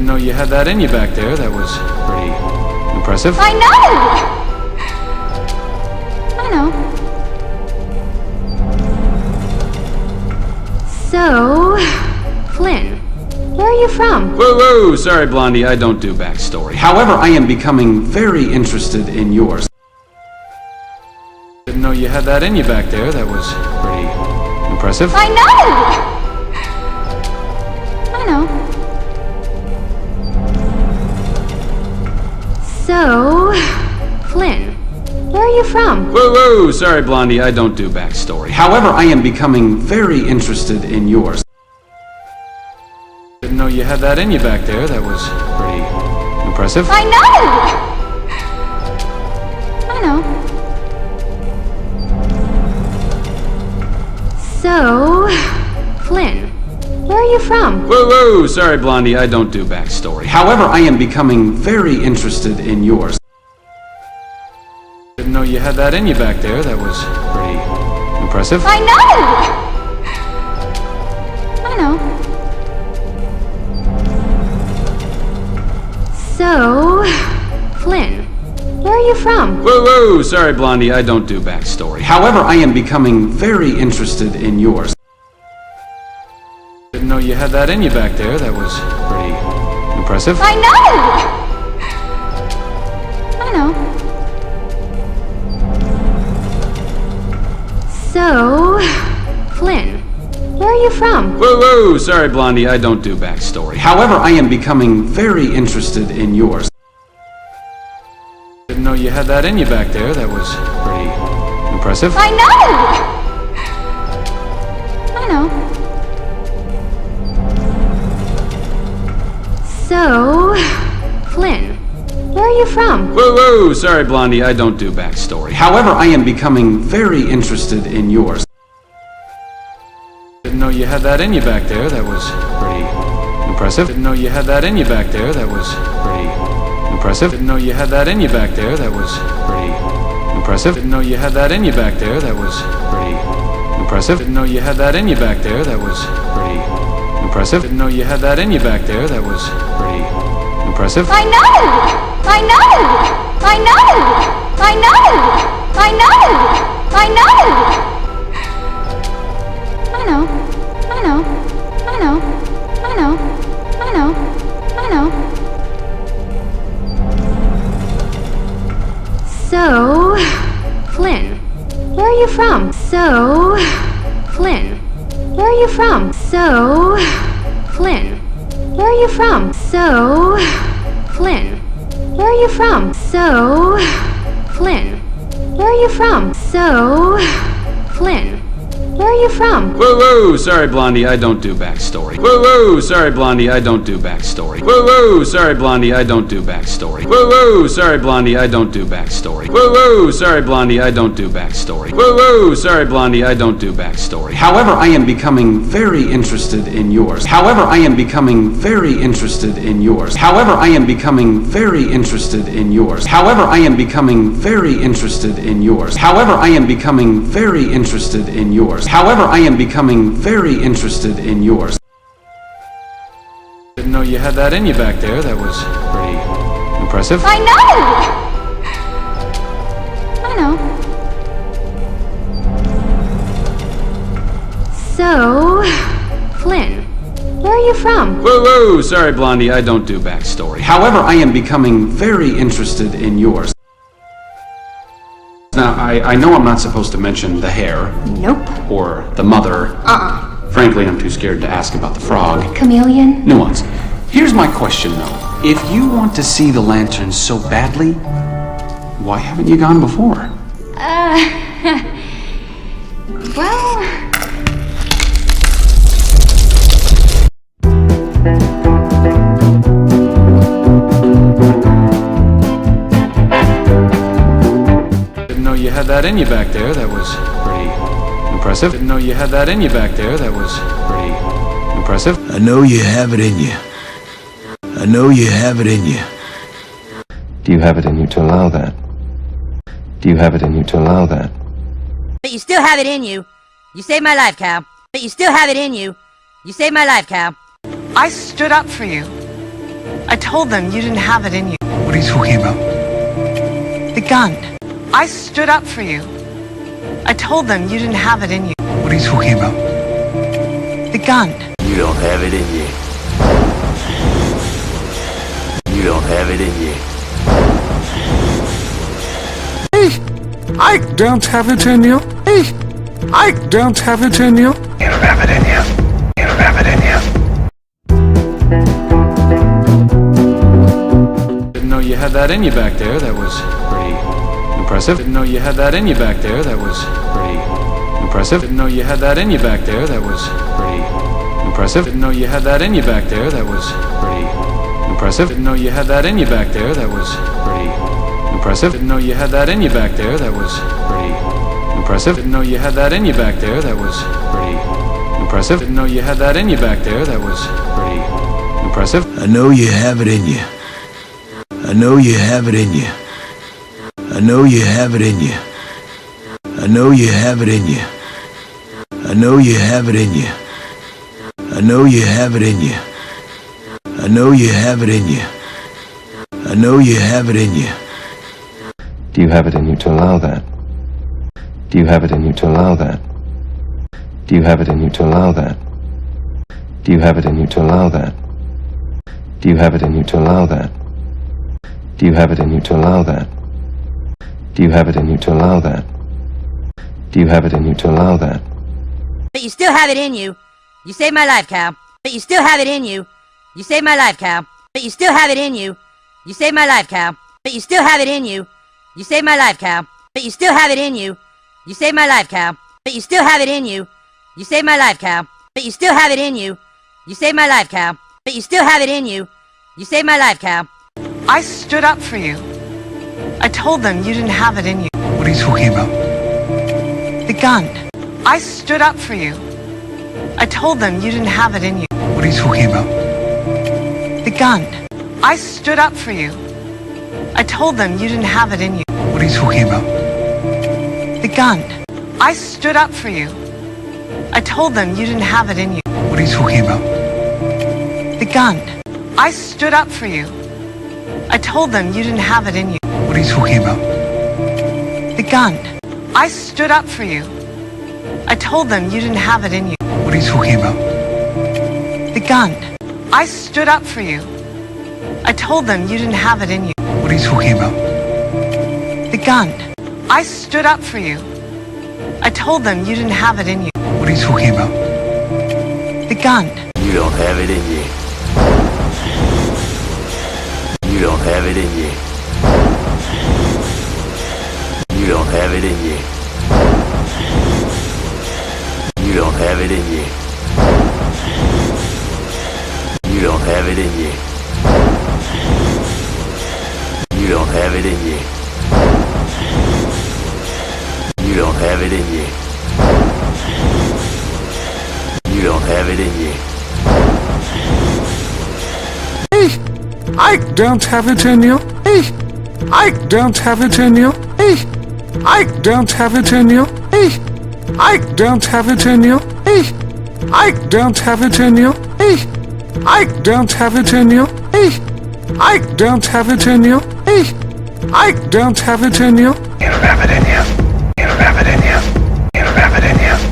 Didn't know you had that in you back there. That was pretty impressive. I know! I know. So, Flynn, where are you from? Whoa, whoa, sorry, Blondie, I don't do backstory. However, I am becoming very interested in yours. Didn't know you had that in you back there. That was pretty impressive. I know! I know. So, Flynn, where are you from? Whoa, whoa, sorry, Blondie, I don't do backstory. However, I am becoming very interested in yours. Didn't know you had that in you back there. That was pretty impressive. I know! I know. Are you from? Whoa, whoa, sorry, Blondie, I don't do backstory. However, I am becoming very interested in yours. Didn't know you had that in you back there. That was pretty impressive. I know! I know. So, Flynn, where are you from? Whoa, whoa, sorry, Blondie, I don't do backstory. However, I am becoming very interested in yours. You had that in you back there. That was pretty impressive. I know! I know. So, Flynn, where are you from? Whoa, whoa, sorry, Blondie, I don't do backstory. However, I am becoming very interested in yours. Didn't know you had that in you back there. That was pretty impressive. I know! I know. So, Flynn, where are you from? Whoa, whoa, sorry, Blondie, I don't do backstory. However, I am becoming very interested in yours. Didn't know you had that in you back there. That was pretty impressive. Didn't know you had that in you back there. That was pretty impressive. Didn't know you had that in you back there. That was pretty impressive. Didn't know you had that in you back there. That was pretty impressive. Didn't know you had that in you back there. That was pretty impressive. Didn't know you had that in you back there. That was pretty impressive. I know! I know! I know! I know! I know! I know! I know. I know. I know. I know. I know. I know. So, Flynn, where are you from? So, Flynn, where are you from? So, Flynn, where are you from? So, Flynn, where are you from? So, Flynn, where are you from? So, Flynn, where are you from? Whoa, whoa, sorry, Blondie, I don't do backstory. Whoa, whoa, sorry, Blondie, I don't do backstory. Whoa, whoa, sorry, Blondie, I don't do backstory. Whoa, whoa, sorry, Blondie, I don't do backstory. Whoa, whoa, sorry, Blondie, I don't do backstory. Whoa, whoa, sorry, Blondie, I don't do backstory. However, I am becoming very interested in yours. However, I am becoming very interested in yours. However, I am becoming very interested in yours. However, I am becoming very interested in yours. However, I am becoming very interested in yours. However, I am becoming very interested in yours. Didn't know you had that in you back there. That was pretty impressive. I know! I know. So, Flynn, where are you from? Whoa, whoa, sorry, Blondie, I don't do backstory. However, I am becoming very interested in yours. Now, I, I know I'm not supposed to mention the hair Nope. or the mother. Uh-uh. Frankly, I'm too scared to ask about the frog. Chameleon? Nuance. Here's my question, though. If you want to see the lanterns so badly, why haven't you gone before? Uh. well, had that in you back there. That was pretty impressive. Didn't know you had that in you back there. That was pretty impressive. I know you have it in you. I know you have it in you. Do you have it in you to allow that? Do you have it in you to allow that? But you still have it in you. You saved my life, Cal. But you still have it in you. You saved my life, Cal. I stood up for you. I told them you didn't have it in you. What are you talking about? The gun. I stood up for you. I told them you didn't have it in you. What are you talking about? The gun. You don't have it in you. You don't have it in you. Hey, I don't have it in you. Hey, I don't have it in you. You don't have it in you. You don't have it in you. Didn't know you had that in you back there. That was pretty impressive. Didn't know you had that in you back there. That was pretty impressive. Didn't know you had that in you back there. That was pretty impressive. Didn't know you had that in you back there. That was pretty impressive. Didn't know you had that in you back there. That was pretty impressive. Didn't know you had that in you back there. That was pretty impressive. Didn't know you had that in you back there. That was pretty impressive. Didn't know you had that in you back there. That was pretty impressive. I know you have it in you. I know you have it in you. I know you have it in you. I know you have it in you. I know you have it in you. I know you have it in you. I know you have it in you. I know you have it in you. Do you have it in you to allow that? Do you have it in you to allow that? Do you have it in you to allow that? Do you have it in you to allow that? Do you have it in you to allow that? Do you have it in you to allow that? Do you have it in you to allow that? Do you have it in you to allow that? But you still have it in you. You saved my life, Cal. But you still have it in you. You saved my life, Cal. But you still have it in you. You saved my life, Cal. But you still have it in you. You saved my life, Cal. But you still have it in you. You saved my life, Cal. But you still have it in you. You saved my life, Cal. But you still have it in you. You saved my life, Cal. But you still have it in you. You saved my life, Cal. I stood up for you. I told them you didn't have it in you. What are you talking about? The gun. I stood up for you. I told them you didn't have it in you. What are you talking about? The gun. I stood up for you. I told them you didn't have it in you. What are you talking about? The gun. I stood up for you. I told them you didn't have it in you. What are you talking about? The gun. I stood up for you. I told them you didn't have it in you. What are you talking about? The gun. I stood up for you. I told them you didn't have it in you. What are you talking about? The gun. I stood up for you. I told them you didn't have it in you. What are you talking about? The gun. I stood up for you. I told them you didn't have it in you. What are you talking about? The gun. You don't have it in you. You don't have it in you. You don't have it in you. You don't have it in you. You don't have it in you. You don't have it in you. You don't have it in you. You don't have it in you. I don't have it in you. I don't have it in you. Hey, I don't have it in you. Hey, I don't have it in you. Hey, I don't have it in you. Hey, I don't have it in you. Hey, I don't have it in you. Hey, I don't have it in you. You don't have it in you. You don't have it in you. You don't have it in you.